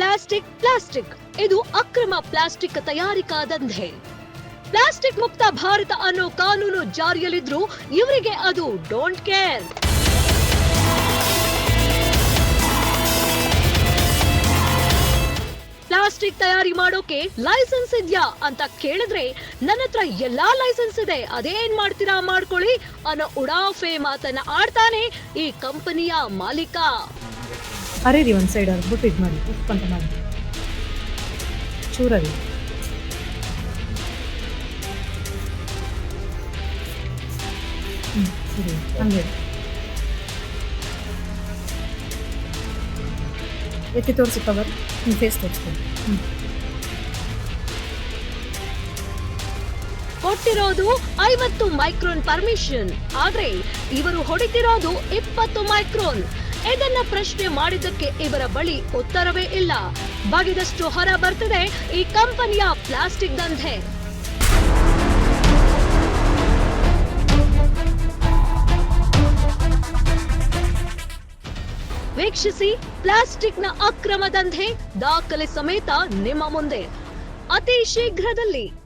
Plastic plastic. ಇದು ಅಕ್ರಮ plastic ತಯಾರಿಕಾ ದಂಧೆ. ಪ್ಲಾಸ್ಟಿಕ್ ಮುಕ್ತ ಭಾರತ ಅನ್ನೋ ಕಾನೂನು ಜಾರಿಯಲ್ಲಿದ್ರು ಇವರಿಗೆ ಅದು ಡೋಂಟ್ ಕೇರ್ ಪ್ಲಾಸ್ಟಿಕ್ ತಯಾರಿ ಮಾಡೋಕೆ ಲೈಸೆನ್ಸ್ ಇದ್ಯಾ ಅಂತ ಕೇಳಿದ್ರೆ ನನ್ನ ಹತ್ರ ಎಲ್ಲಾ ಲೈಸೆನ್ಸ್ ಇದೆ. ಅದೇನ್ ಮಾಡ್ತೀರಾ ಮಾಡ್ಕೊಳ್ಳಿ ಅನ್ನೋ ಉಡಾಫೆ ಮಾತನ್ನ ಆಡ್ತಾನೆ ಈ ಕಂಪನಿಯ ಮಾಲೀಕ. ಅರೆ ರೀ ಒಂದು ಸೈಡ್ ಬಿಟ್ಟು ಇದು ಮಾಡಿ ಉಪ್ಪು ಅಂತ ಮಾಡಿ. ಚೂರಲ್ಲಿ. ಹ್ಞೂ ಸರಿ, ಹಂಗೆ. ಎತ್ತಿ ತೋರಿಸಿ ಕವರ್ ನಿಮ್ಮ ಫೇಸ್ ತೋರಿಸ್ತೀನಿ ಹ್ಞೂ ಕೊಟ್ಟಿರೋದು ಐವತ್ತು ಮೈಕ್ರೋನ್ ಪರ್ಮಿಷನ್. ಆದ್ರೆ ಇವರು ಹೊಡಿತಿರೋದು ಇಪ್ಪತ್ತು ಮೈಕ್ರೋನ್. ಇದನ್ನ ಪ್ರಶ್ನೆ ಮಾಡಿದ್ದಕ್ಕೆ ಇವರ ಬಳಿ ಉತ್ತರವೇ ಇಲ್ಲ. ಬಗೆದಷ್ಟು ಹೊರ ಬರ್ತದೆ ಈ ಕಂಪನಿಯ ಪ್ಲಾಸ್ಟಿಕ್ ದಂಧೆ. ವೀಕ್ಷಿಸಿ, ಪ್ಲಾಸ್ಟಿಕ್ನ ಅಕ್ರಮ ದಂಧೆ ದಾಖಲೆ ಸಮೇತ ನಿಮ್ಮ ಮುಂದೆ. ಅತಿ ಶೀಘ್ರದಲ್ಲಿ